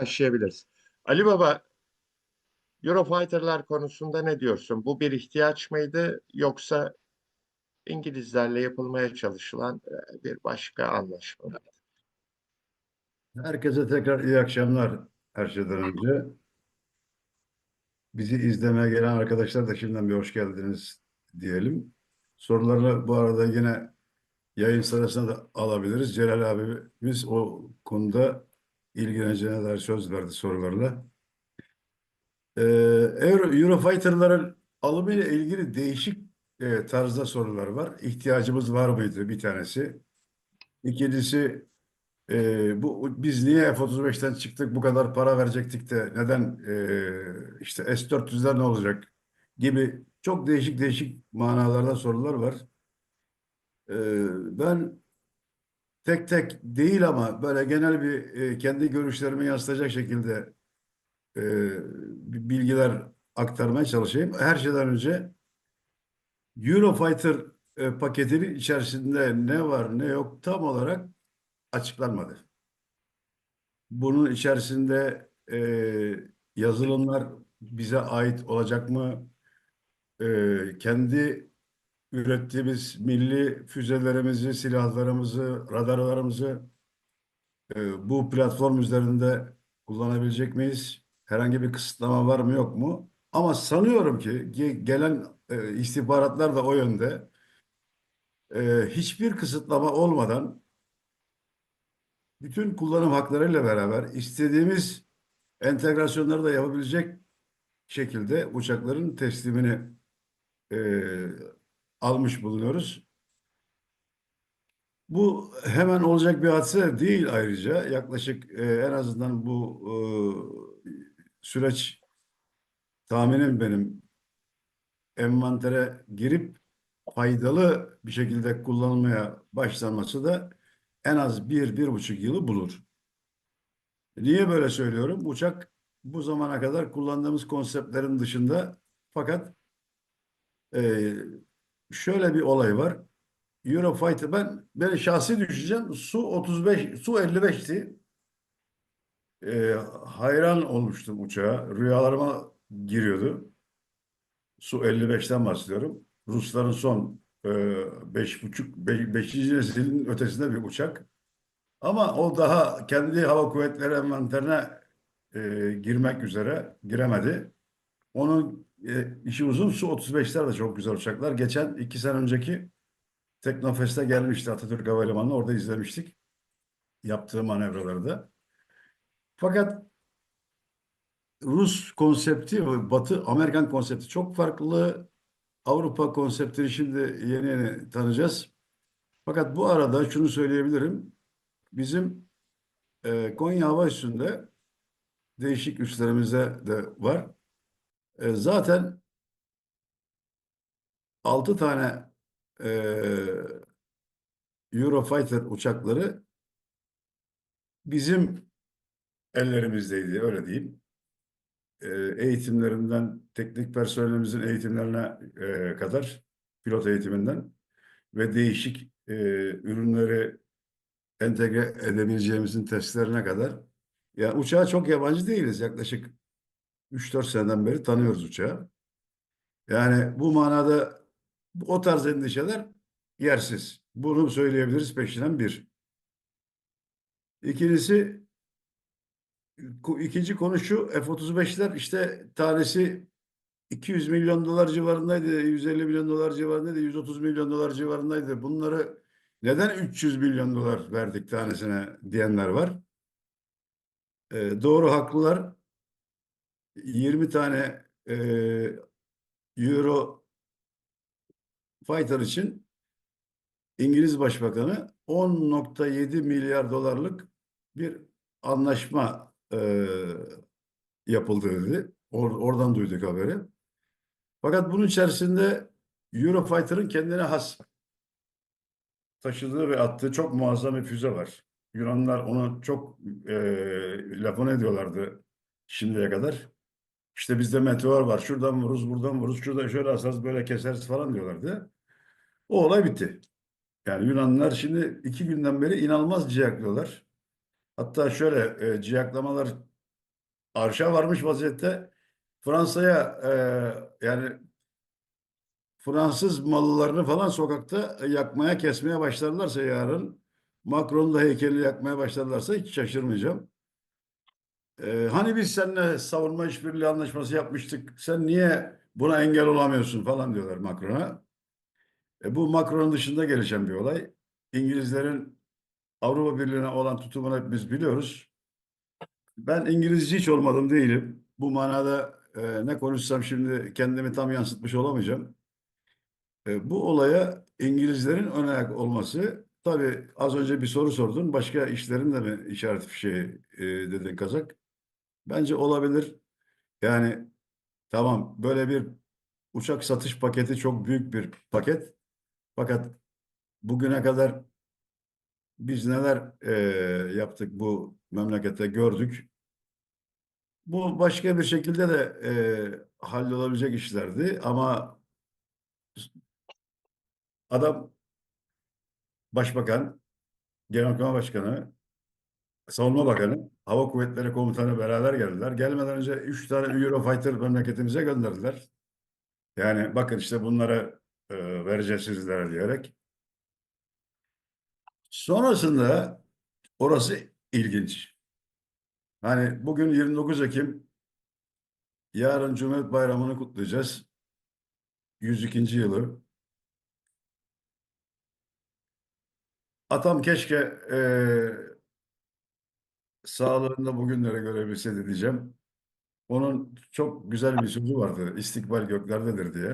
başlayabiliriz. Ali Baba, Eurofighter'lar konusunda ne diyorsun? Bu bir ihtiyaç mıydı yoksa İngilizlerle yapılmaya çalışılan e, bir başka anlaşma mı? Herkese tekrar iyi akşamlar her şeyden önce. Bizi izlemeye gelen arkadaşlar da şimdiden bir hoş geldiniz diyelim. Sorularını bu arada yine yayın sırasında da alabiliriz. Celal abimiz o konuda ilgileneceğine dair söz verdi sorularla. Ee, Euro, Eurofighter'ların alımıyla ilgili değişik e, tarzda sorular var. İhtiyacımız var mıydı bir tanesi. İkincisi e, bu biz niye F-35'ten çıktık bu kadar para verecektik de neden e, işte S-400'ler ne olacak gibi çok değişik değişik manalarda sorular var. E, ben tek tek değil ama böyle genel bir e, kendi görüşlerimi yansıtacak şekilde e, bilgiler aktarmaya çalışayım. Her şeyden önce Eurofighter e, paketinin içerisinde ne var ne yok tam olarak açıklanmadı. Bunun içerisinde e, yazılımlar bize ait olacak mı? E, kendi ürettiğimiz milli füzelerimizi, silahlarımızı, radarlarımızı e, bu platform üzerinde kullanabilecek miyiz? Herhangi bir kısıtlama var mı yok mu? Ama sanıyorum ki ge- gelen e, istihbaratlar da o yönde. E, hiçbir kısıtlama olmadan bütün kullanım haklarıyla beraber istediğimiz entegrasyonları da yapabilecek şekilde uçakların teslimini e, almış bulunuyoruz. Bu hemen olacak bir hadise değil ayrıca. Yaklaşık e, en azından bu e, süreç tahminim benim envantere girip faydalı bir şekilde kullanılmaya başlanması da en az bir, bir buçuk yılı bulur. Niye böyle söylüyorum? Uçak bu zamana kadar kullandığımız konseptlerin dışında fakat e, şöyle bir olay var. Eurofighter ben ben şahsi düşüncem Su 35 Su 55'ti. E, hayran olmuştum uçağa. Rüyalarıma giriyordu. Su 55'ten bahsediyorum. Rusların son e, beş buçuk, be, beşinci neslin ötesinde bir uçak. Ama o daha kendi hava kuvvetleri envanterine e, girmek üzere giremedi. Onun e, işi uzun. Su 35'ler de çok güzel uçaklar. Geçen iki sene önceki Teknofest'e gelmişti Atatürk Havalimanı'na. Orada izlemiştik. Yaptığı manevraları da. Fakat Rus konsepti Batı Amerikan konsepti çok farklı. Avrupa konseptini şimdi yeni yeni tanıyacağız. Fakat bu arada şunu söyleyebilirim. Bizim e, Konya Hava Üssü'nde değişik üslerimizde de var. E, zaten 6 tane e, Eurofighter uçakları bizim ellerimizdeydi öyle diyeyim. E, eğitimlerinden teknik personelimizin eğitimlerine e, kadar pilot eğitiminden ve değişik e, ürünleri entegre edebileceğimizin testlerine kadar. Yani uçağa çok yabancı değiliz. Yaklaşık 3-4 seneden beri tanıyoruz uçağı. Yani bu manada o tarz endişeler yersiz. Bunu söyleyebiliriz peşinden bir. İkincisi ikinci konu şu F-35'ler işte tanesi 200 milyon dolar civarındaydı, 150 milyon dolar civarındaydı, 130 milyon dolar civarındaydı. Bunları neden 300 milyon dolar verdik tanesine diyenler var. Ee, doğru haklılar. 20 tane e, Euro Fighter için İngiliz Başbakanı 10.7 milyar dolarlık bir anlaşma e, yapıldı dedi. Or, oradan duyduk haberi. Fakat bunun içerisinde Eurofighter'ın kendine has taşıdığı ve attığı çok muazzam bir füze var. Yunanlar onu çok e, lafını ediyorlardı şimdiye kadar. İşte bizde meteor var. Şuradan vururuz, buradan vururuz. Şurada şöyle asarız, böyle keseriz falan diyorlardı. O olay bitti. Yani Yunanlılar şimdi iki günden beri inanılmaz ciyaklıyorlar. Hatta şöyle e, ciyaklamalar arşa varmış vaziyette. Fransa'ya e, yani Fransız mallarını falan sokakta yakmaya, kesmeye başlarlarsa yarın Macron da heykeli yakmaya başlarlarsa hiç şaşırmayacağım. Ee, hani biz seninle savunma işbirliği anlaşması yapmıştık. Sen niye buna engel olamıyorsun falan diyorlar Macron'a. E, bu Macron'un dışında gelişen bir olay. İngilizlerin Avrupa Birliği'ne olan tutumunu hepimiz biliyoruz. Ben İngilizce hiç olmadım değilim. Bu manada e, ne konuşsam şimdi kendimi tam yansıtmış olamayacağım. E, bu olaya İngilizlerin ön olması, tabii az önce bir soru sordun. Başka işlerin de mi işaret fişeği e, dedin Kazak? Bence olabilir. Yani tamam böyle bir uçak satış paketi çok büyük bir paket. Fakat bugüne kadar biz neler e, yaptık bu memlekette gördük. Bu başka bir şekilde de e, hallolabilecek işlerdi ama adam başbakan, genelkurmay başkanı, savunma bakanı, hava kuvvetleri komutanı beraber geldiler. Gelmeden önce üç tane Eurofighter memleketimize gönderdiler. Yani bakın işte bunları e, vereceğiz sizlere diyerek. Sonrasında orası ilginç. Hani bugün 29 Ekim, yarın Cumhuriyet Bayramı'nı kutlayacağız. 102. yılı. Atam keşke e, sağlığında bugünlere görebilseydi diyeceğim. Onun çok güzel bir sözü vardı. İstikbal göklerdedir diye.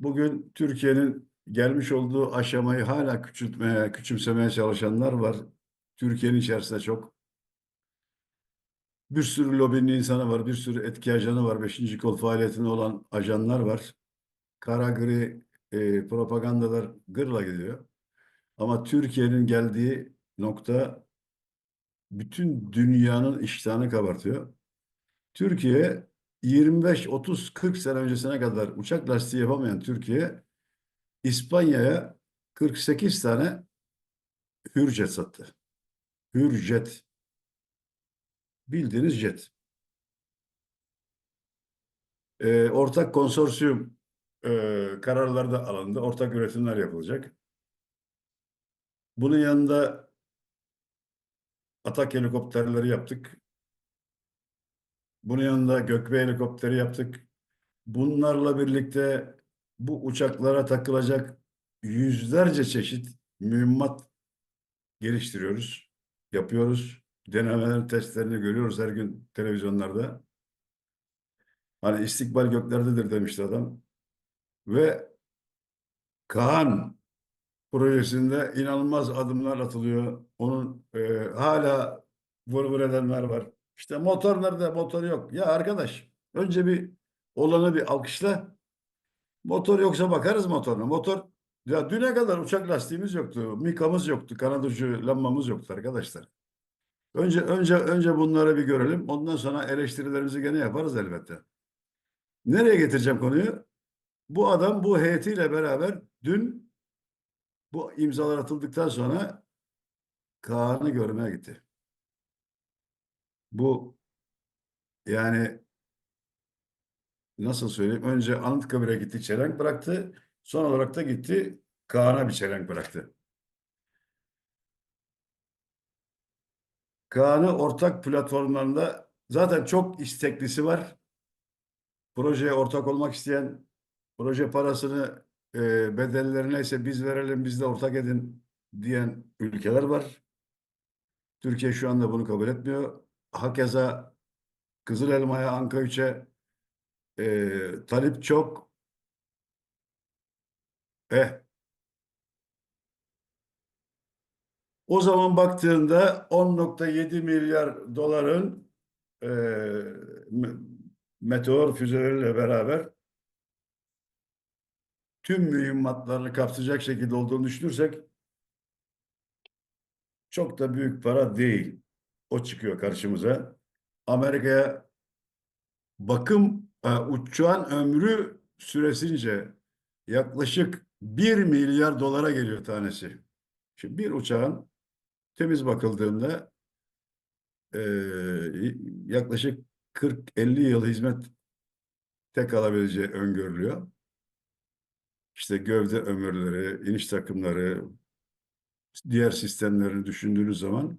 Bugün Türkiye'nin gelmiş olduğu aşamayı hala küçültmeye, küçümsemeye çalışanlar var. Türkiye'nin içerisinde çok. Bir sürü lobinin insanı var, bir sürü etki ajanı var, beşinci kol faaliyetinde olan ajanlar var. Kara gri e, propagandalar gırla gidiyor. Ama Türkiye'nin geldiği nokta bütün dünyanın iştahını kabartıyor. Türkiye 25, 30, 40 sene öncesine kadar uçak lastiği yapamayan Türkiye İspanya'ya 48 tane Hürjet sattı. Hürjet. Bildiğiniz jet. Ee, ortak konsorsiyum e, kararları da alındı. Ortak üretimler yapılacak. Bunun yanında Atak helikopterleri yaptık. Bunun yanında Gökbey helikopteri yaptık. Bunlarla birlikte bu uçaklara takılacak yüzlerce çeşit mühimmat geliştiriyoruz, yapıyoruz. Denemelerin testlerini görüyoruz her gün televizyonlarda. Hani istikbal göklerdedir demişti adam. Ve Kaan projesinde inanılmaz adımlar atılıyor. Onun e, hala vur vur edenler var. İşte motor nerede? Motor yok. Ya arkadaş önce bir olanı bir alkışla. Motor yoksa bakarız motoruna. Motor ya düne kadar uçak lastiğimiz yoktu. Mikamız yoktu. Kanat ucu lambamız yoktu arkadaşlar. Önce önce önce bunları bir görelim. Ondan sonra eleştirilerimizi gene yaparız elbette. Nereye getireceğim konuyu? Bu adam bu heyetiyle beraber dün bu imzalar atıldıktan sonra Kaan'ı görmeye gitti. Bu yani nasıl söyleyeyim? Önce Anıtkabir'e gitti, çelenk bıraktı. Son olarak da gitti Kaan'a bir çelenk bıraktı. Kaan'ı ortak platformlarında zaten çok isteklisi var. Projeye ortak olmak isteyen, proje parasını e, bedelleri neyse biz verelim, biz de ortak edin diyen ülkeler var. Türkiye şu anda bunu kabul etmiyor. Hakeza Kızıl Elma'ya, Anka 3'e e, talep çok. Eh. O zaman baktığında 10.7 milyar doların e, me- meteor füzeleriyle beraber tüm mühimmatlarını kapsayacak şekilde olduğunu düşünürsek çok da büyük para değil. O çıkıyor karşımıza. Amerika'ya bakım e, uçağın ömrü süresince yaklaşık 1 milyar dolara geliyor tanesi. Şimdi bir uçağın temiz bakıldığında e, yaklaşık 40-50 yıl hizmette kalabileceği öngörülüyor. İşte gövde ömürleri, iniş takımları, diğer sistemlerini düşündüğünüz zaman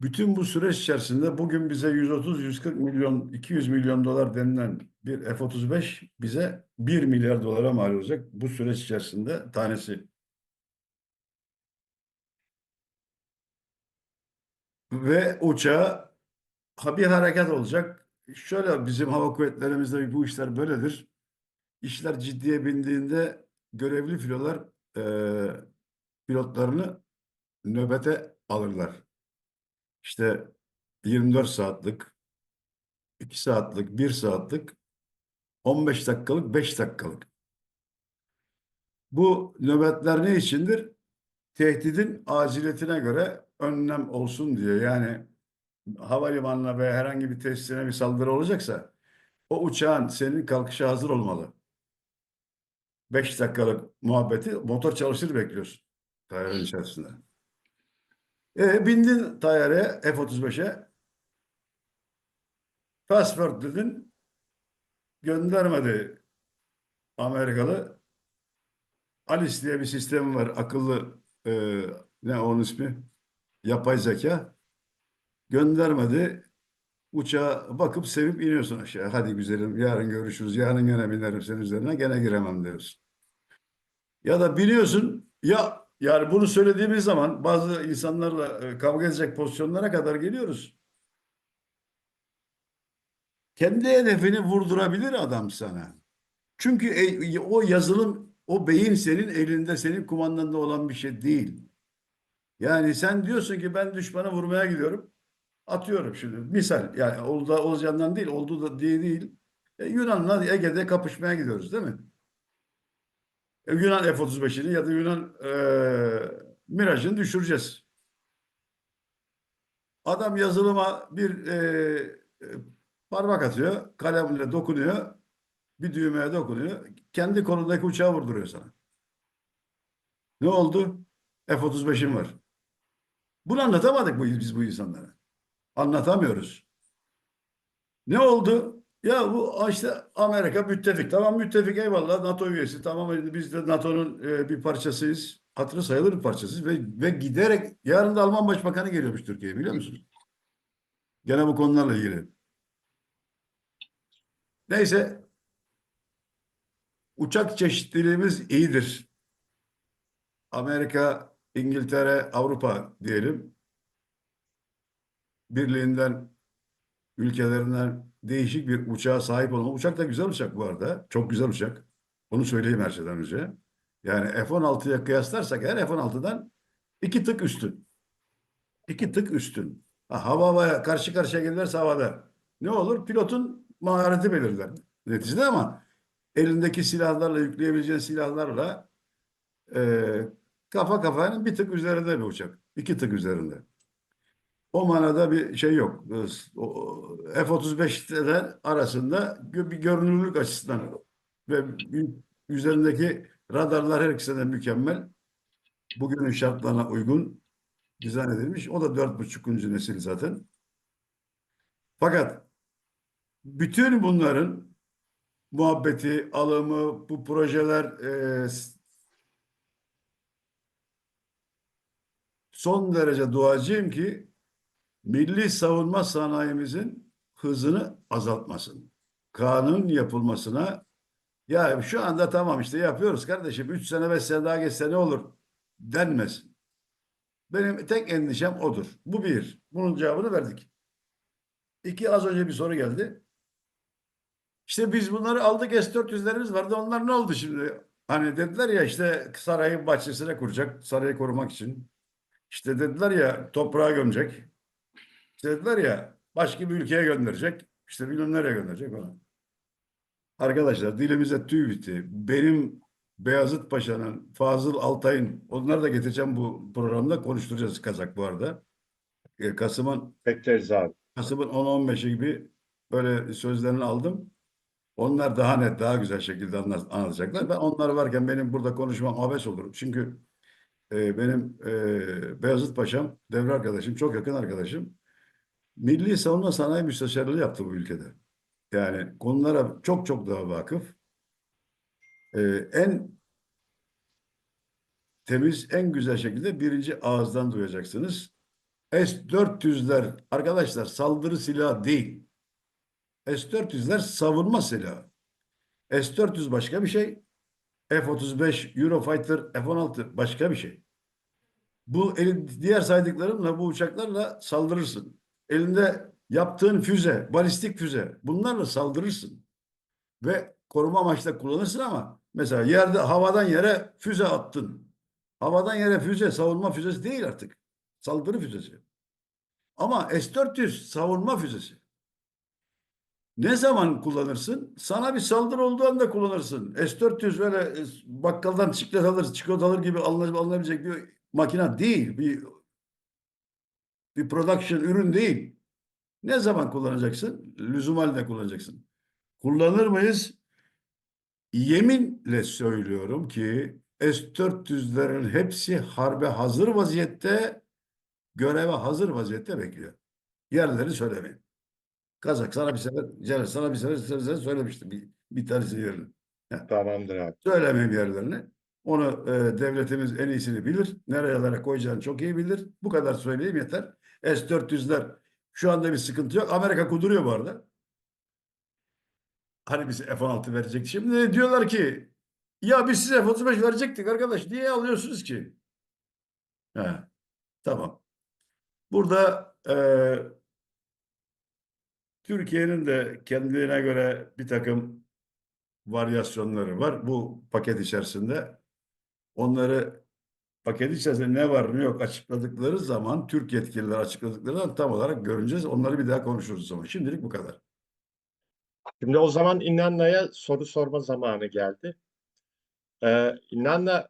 bütün bu süreç içerisinde bugün bize 130-140 milyon, 200 milyon dolar denilen bir F-35 bize 1 milyar dolara mal olacak bu süreç içerisinde tanesi. Ve uçağa bir hareket olacak. Şöyle bizim hava kuvvetlerimizde bu işler böyledir. İşler ciddiye bindiğinde görevli filolar eee pilotlarını nöbete alırlar. İşte 24 saatlik, 2 saatlik, 1 saatlik, 15 dakikalık, 5 dakikalık. Bu nöbetler ne içindir? Tehdidin aciliyetine göre önlem olsun diye. Yani havalimanına veya herhangi bir tesisine bir saldırı olacaksa o uçağın senin kalkışa hazır olmalı. 5 dakikalık muhabbeti motor çalışır bekliyorsun. Tayarın içerisinde. E, bindin tayyareye F-35'e. Password dedin. Göndermedi Amerikalı. Alice diye bir sistem var. Akıllı e, ne onun ismi? Yapay zeka. Göndermedi. Uçağa bakıp sevip iniyorsun aşağı. Hadi güzelim yarın görüşürüz. Yarın gene binerim senin üzerine. Gene giremem diyorsun. Ya da biliyorsun ya yani bunu söylediğimiz zaman bazı insanlarla e, kavga edecek pozisyonlara kadar geliyoruz. Kendi hedefini vurdurabilir adam sana. Çünkü e- o yazılım, o beyin senin elinde, senin kumandanda olan bir şey değil. Yani sen diyorsun ki ben düşmana vurmaya gidiyorum. Atıyorum şimdi. Misal yani oldu olacağından değil, oldu da diye değil. E, Yunan'la Ege'de kapışmaya gidiyoruz değil mi? E, Yunan F-35'ini ya da Yunan e, Mirage'ını düşüreceğiz. Adam yazılıma bir e, e, parmak atıyor, kalemle dokunuyor, bir düğmeye dokunuyor, kendi kolundaki uçağı vurduruyor sana. Ne oldu? F-35'im var. Bunu anlatamadık bu, biz bu insanlara. Anlatamıyoruz. Ne oldu? Ya bu işte Amerika müttefik. Tamam müttefik eyvallah NATO üyesi. Tamam biz de NATO'nun e, bir parçasıyız. Hatırı sayılır bir parçasıyız ve, ve giderek yarın da Alman Başbakanı geliyormuş Türkiye'ye biliyor musunuz? Gene bu konularla ilgili. Neyse uçak çeşitliliğimiz iyidir. Amerika, İngiltere, Avrupa diyelim birliğinden ülkelerinden değişik bir uçağa sahip olma. Uçak da güzel uçak bu arada. Çok güzel uçak. Onu söyleyeyim her şeyden önce. Yani F-16'ya kıyaslarsak eğer F-16'dan iki tık üstün. İki tık üstün. Ha, hava havaya karşı karşıya gelirse havada. Ne olur? Pilotun mahareti belirler. Neticede ama elindeki silahlarla, yükleyebileceğin silahlarla e, kafa kafanın bir tık üzerinde bir uçak. İki tık üzerinde. O manada bir şey yok. O F-35'ler arasında bir görünürlük açısından ve üzerindeki radarlar her ikisi de mükemmel. Bugünün şartlarına uygun dizayn edilmiş. O da dört buçukuncu nesil zaten. Fakat bütün bunların muhabbeti, alımı, bu projeler e, son derece duacıyım ki milli savunma sanayimizin hızını azaltmasın. Kanun yapılmasına ya şu anda tamam işte yapıyoruz kardeşim. Üç sene beş sene daha geçse ne olur denmesin. Benim tek endişem odur. Bu bir. Bunun cevabını verdik. İki az önce bir soru geldi. İşte biz bunları aldık S-400'lerimiz vardı. Onlar ne oldu şimdi? Hani dediler ya işte sarayın bahçesine kuracak. Sarayı korumak için. İşte dediler ya toprağa gömecek. İşte dediler ya başka bir ülkeye gönderecek. İşte bilmem nereye gönderecek falan. Arkadaşlar dilimize tüy bitti. Benim Beyazıt Paşa'nın, Fazıl Altay'ın onları da getireceğim bu programda konuşturacağız Kazak bu arada. E, Kasım'ın Bekleriz abi. Kasım'ın 10-15'i gibi böyle sözlerini aldım. Onlar daha net, daha güzel şekilde anlat- anlatacaklar. Ben onlar varken benim burada konuşmam abes olur. Çünkü e, benim e, Beyazıt Paşa'm, devre arkadaşım, çok yakın arkadaşım. Milli Savunma Sanayi Müsteşarlığı yaptı bu ülkede. Yani konulara çok çok daha vakıf. Ee, en temiz, en güzel şekilde birinci ağızdan duyacaksınız. S-400'ler arkadaşlar saldırı silahı değil. S-400'ler savunma silahı. S-400 başka bir şey. F-35, Eurofighter, F-16 başka bir şey. Bu diğer saydıklarımla bu uçaklarla saldırırsın. Elinde yaptığın füze, balistik füze bunlarla saldırırsın. Ve koruma amaçlı kullanırsın ama mesela yerde havadan yere füze attın. Havadan yere füze savunma füzesi değil artık. Saldırı füzesi. Ama S-400 savunma füzesi. Ne zaman kullanırsın? Sana bir saldırı olduğu anda kullanırsın. S-400 böyle e, bakkaldan çikolata alır, çikolata alır gibi alınab- alınabilecek bir makine değil. Bir, bir production ürün değil. Ne zaman kullanacaksın? Lüzum halinde kullanacaksın. Kullanır mıyız? Yeminle söylüyorum ki S-400'lerin hepsi harbe hazır vaziyette, göreve hazır vaziyette bekliyor. Yerleri söylemeyin. Kazak sana bir sefer, Celal sana bir sefer, sefer, söylemiştim bir, bir tanesi yerini. Tamamdır abi. Söylemeyeyim yerlerini. Onu e, devletimiz en iyisini bilir. Nerelere koyacağını çok iyi bilir. Bu kadar söyleyeyim yeter. S-400'ler şu anda bir sıkıntı yok. Amerika kuduruyor bu arada. Hani bize F-16 verecek. Şimdi diyorlar ki ya biz size F-35 verecektik arkadaş. Niye alıyorsunuz ki? He, tamam. Burada e, Türkiye'nin de kendine göre bir takım varyasyonları var. Bu paket içerisinde onları paket içerisinde ne var ne yok açıkladıkları zaman Türk yetkililer açıkladıkları zaman tam olarak göreceğiz. Onları bir daha konuşuruz zaman. Şimdilik bu kadar. Şimdi o zaman İnnanna'ya soru sorma zamanı geldi. Ee, İnnanna